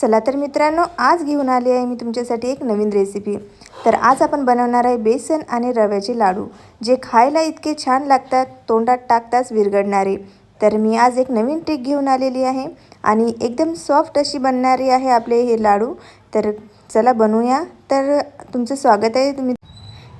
चला तर मित्रांनो आज घेऊन आली आहे मी तुमच्यासाठी एक नवीन रेसिपी तर आज आपण बनवणार आहे बेसन आणि रव्याचे लाडू जे खायला इतके छान लागतात तोंडात टाकताच विरगडणारे तर मी आज एक नवीन ट्रिक घेऊन आलेली आहे आणि एकदम सॉफ्ट अशी बनणारी आहे आपले हे लाडू. तर चला बनवूया. तर तुमचं स्वागत आहे तुम्ही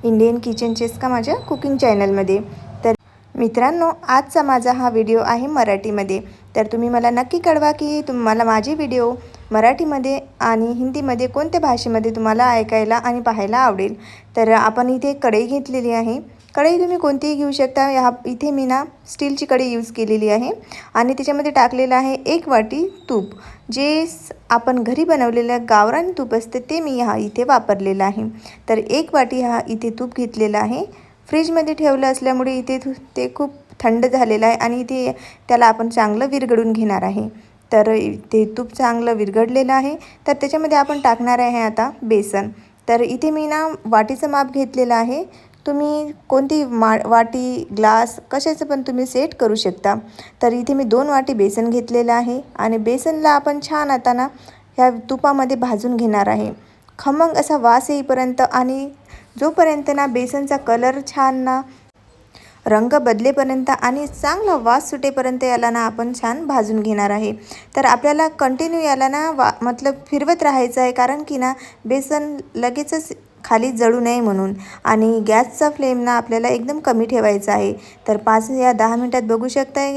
इंडियन किचन चेस का माझ्या कुकिंग चॅनलमध्ये तर मित्रांनो आजचा माझा हा व्हिडिओ आहे मराठीमध्ये. तर तुम्ही मला नक्की कळवा की तुम्हाला माझे व्हिडिओ मराठीमध्ये आणि हिंदीमध्ये कोणत्या भाषेमध्ये तुम्हाला ऐकायला आणि पाहायला आवडेल? तर आपण इथे कढई घेतलेली आहे. कढई तुम्ही कोणतीही घेऊ शकता. ह्या इथे मी ना स्टीलची कढई यूज केलेली आहे. आणि त्याच्यामध्ये टाकलेलं आहे एक वाटी तूप. जे आपण घरी बनवलेलं गावरान तूप असते ते मी ह्या इथे वापरलेलं आहे. तर एक वाटी हा इथे तूप घेतलेला आहे. फ्रीजमध्ये ठेवलं असल्यामुळे इथे ते खूप थंड झालेलं आहे आणि इथे त्याला आपण चांगलं विरघडून घेणार आहे. तर ते तूप चांगलं विरघडलेलं आहे. तर त्याच्यामध्ये आपण टाकणार आहे आता बेसन. तर इथे मी ना वाटीचं माप घेतलेलं आहे. तुम्ही कोणती मा वाटी ग्लास कशाचं पण तुम्ही सेट करू शकता. तर इथे मी दोन वाटी बेसन घेतलेलं आहे आणि बेसनला आपण छान आता ना ह्या तुपामध्ये भाजून घेणार आहे. खमंग असा वास येईपर्यंत आणि जोपर्यंत ना बेसनचा कलर छान ना रंग बदलेपर्यंत आणि चांगला वास सुटेपर्यंत याला ना आपण छान भाजून घेणार आहे. तर आपल्याला कंटिन्यू याला ना वा मतलब फिरवत राहायचं आहे कारण की ना बेसन लगेचच खाली जळू नये म्हणून. आणि गॅसचा फ्लेम ना आपल्याला एकदम कमी ठेवायचा आहे. तर पाच या दहा मिनटात बघू शकता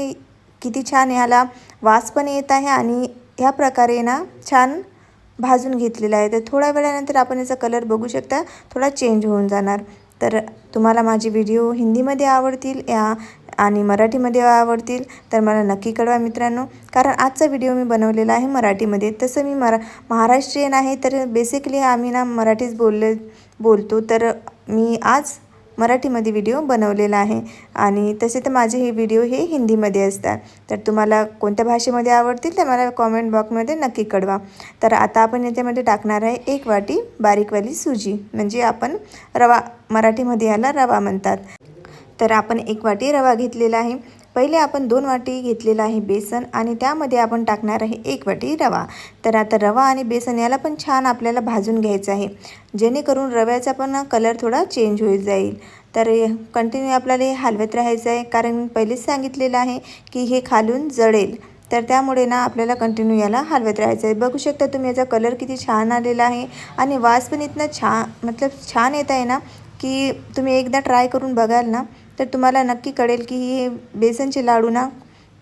किती छान ह्याला वास पण येत आहे आणि ह्या प्रकारे ना छान भाजून घेतलेला आहे. तर थोड्या वेळानंतर आपण याचा कलर बघू शकता. थोडा चेंज होऊन जाणार. तर तुम्हाला माझे व्हिडिओ हिंदीमध्ये आवडतील या आणि मराठीमध्ये आवडतील तर मला नक्की कळवा मित्रांनो. कारण आजचा व्हिडिओ मी बनवलेला आहे मराठीमध्ये. तसं मी मरा महाराष्ट्रीयन आहे तर बेसिकली आम्ही ना मराठीच बोलले बोलतो. तर मी आज मराठीमध्ये व्हिडिओ बनवलेला आहे. आणि तसे तर माझे हे व्हिडिओ हे हिंदीमध्ये असतात. तर तुम्हाला कोणत्या भाषेमध्ये आवडतील ते मला कॉमेंट बॉक्समध्ये नक्की कळवा. तर आता आपण याच्यामध्ये टाकणार आहे एक वाटी बारीकवाली सुजी. म्हणजे आपण रवा मराठीमध्ये याला रवा म्हणतात. तर आपण एक वाटी रवा घेतलेला आहे. पहिले आपण दोन वाटी घेतलेलं आहे बेसन आणि त्यामध्ये आपण टाकणार आहे एक वाटी रवा. तर आता रवा आणि बेसन याला पण छान आपल्याला भाजून घ्यायचं आहे. जेणेकरून रव्याचा पण कलर थोडा चेंज होईल जाईल. तर कंटिन्यू आपल्याला हे हलवत राहायचं आहे. कारण पहिलेच सांगितलेलं आहे की हे खालून जळेल. तर त्यामुळे ना आपल्याला कंटिन्यू याला हलवत राहायचं आहे. बघू शकता तुम्ही याचा कलर किती छान आलेला आहे. आणि वास पण इथनं छान मतलब छान येत आहे ना की तुम्ही एकदा ट्राय करून बघाल ना तर तुम्हाला नक्की कळेल की हे बेसनचे लाडू ना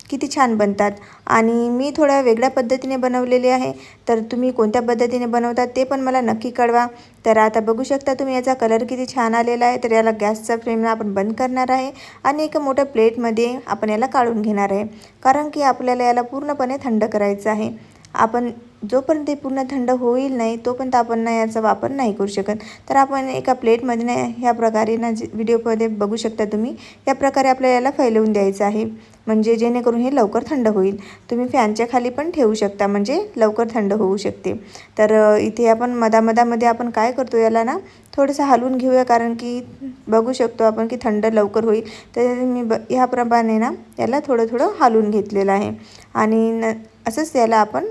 किती छान बनतात. आणि मी थोड्या वेगळ्या पद्धतीने बनवलेले आहे. तर तुम्ही कोणत्या पद्धतीने बनवतात ते पण मला नक्की कळवा. तर आता बघू शकता तुम्ही याचा कलर किती छान आलेला आहे. तर याला गॅसचा फ्लेम आपण बंद करणार आहे. आणि एका मोठ्या प्लेटमध्ये आपण याला काढून घेणार आहे. कारण की आपल्याला याला पूर्णपणे थंड करायचं आहे. आपण जोपर्यंत ते पूर्ण थंड होईल नाही तोपर्यंत आपण ना याचा वापर नाही करू शकत. तर आपण एका प्लेटमध्ये ना ह्या प्रकारे ना जे व्हिडिओमध्ये बघू शकता तुम्ही या प्रकारे आपल्याला याला फैलवून द्यायचं आहे. म्हणजे जेणेकरून हे लवकर थंड होईल. तुम्ही फॅनच्या खाली पण ठेवू शकता म्हणजे लवकर थंड होऊ शकते. तर इथे आपण मधामधामध्ये आपण काय करतो याला ना थोडंसं हलवून घेऊया कारण की बघू शकतो आपण की थंड लवकर होईल. तर मी ब ह्याप्रमाणे ना याला थोडं थोडं हलवून घेतलेलं आहे. आणि न असंच याला आपण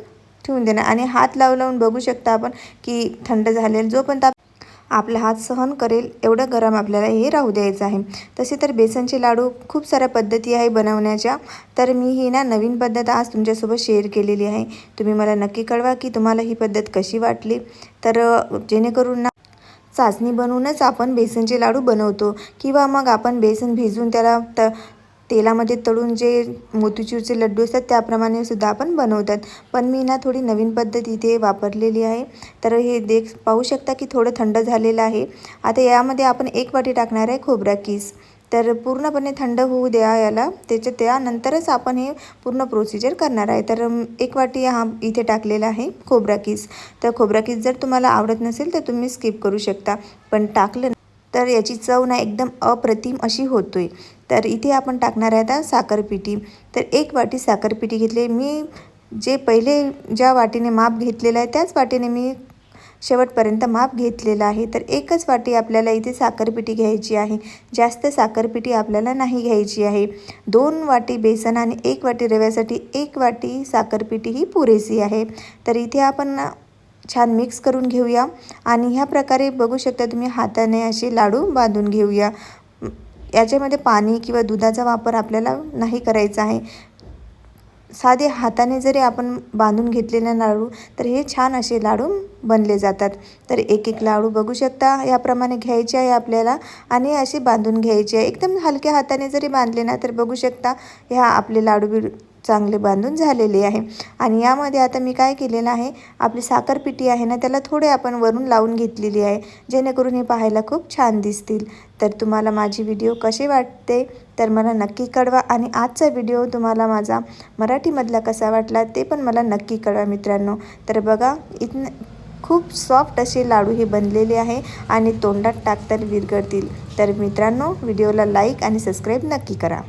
ठेवून देणार आणि हात लावून लावून बघू शकता आपण की थंड झालेलं जोपर्यंत आपला हात सहन करेल एवढं गरम आपल्याला हे राहू द्यायचं आहे. तसे तर बेसनचे लाडू खूप साऱ्या पद्धती आहे बनवण्याच्या. तर मी ही ना नवीन पद्धत आज तुमच्यासोबत शेअर केलेली आहे. तुम्ही मला नक्की कळवा की तुम्हाला ही पद्धत कशी वाटली. तर जेणेकरून ना चाचणी बनवूनच आपण बेसनचे लाडू बनवतो. किंवा मग आपण बेसन भिजवून त्याला त तेलामध्ये तळून जे मोतीचूरचे लड्डू असतात त्याप्रमाणे सुद्धा आपण बनवतात. पण मी ना थोडी नवीन पद्धत इथे वापरलेली आहे. तर हे देख पाहू शकता की थोडं थंड झालेलं आहे. आता यामध्ये आपण एक वाटी टाकणार आहे खोबरा किस. तर पूर्णपणे थंड होऊ द्या याला. त्याच्या त्यानंतरच आपण हे पूर्ण प्रोसिजर करणार आहे. तर एक वाटी हा इथे टाकलेला आहे खोबरा किस. तर खोबरा किस जर तुम्हाला आवडत नसेल तर तुम्ही स्किप करू शकता. पण टाकलं तर याची चव ना एकदम अप्रतिम अशी होतोय. तर इथे आपण टाकणार आहे आता साखरपिठी. तर एक वाटी साखरपिठी घेतली. मी जे पहिले ज्या वाटीने माप घेतलेलं आहे त्याच वाटीने मी शेवटपर्यंत माप घेतलेलं आहे. तर एकच वाटी आपल्याला इथे साखरपिठी घ्यायची आहे. जास्त साखरपिठी आपल्याला नाही घ्यायची आहे. दोन वाटी बेसन आणि एक वाटी रव्यासाठी एक वाटी साखरपिठी ही पुरेशी आहे. तर इथे आपण छान मिक्स करून घेऊया. आणि ह्या प्रकारे बघू शकता तुम्ही हाताने असे लाडू बांधून घेऊया. याच्यामध्ये पाणी किंवा दुधाचा वापर आपल्याला नाही करायचा आहे. साधे हाताने जरी आपण बांधून घेतलेले लाडू तर हे छान असे लाडू बनले जातात. तर एक एक लाडू बघू शकता याप्रमाणे घ्यायचे आहे आपल्याला आणि असे बांधून घ्यायचे आहे. एकदम हलक्या हाताने जरी बांधले ना तर बघू शकता ह्या आपले लाडू बिडू चांगले बांधून झालेले आहे. आणि यामध्ये आता मी काय केलेलं आहे आपली साखरपिठी आहे ना त्याला थोडे आपण वरून लावून घेतलेली आहे जेणेकरून हे पाहायला खूप छान दिसतील. तर तुम्हाला माझी व्हिडिओ कशी वाटते तर मला नक्की कळवा. आणि आजचा व्हिडिओ तुम्हाला माझा मराठीमधला कसा वाटला ते पण मला नक्की कळवा मित्रांनो. तर बघा इथन खूप सॉफ्ट असे लाडू हे बनलेले आहे आणि तोंडात टाकताना विरघळतील. तर मित्रांनो व्हिडिओला लाईक आणि सबस्क्राईब नक्की करा.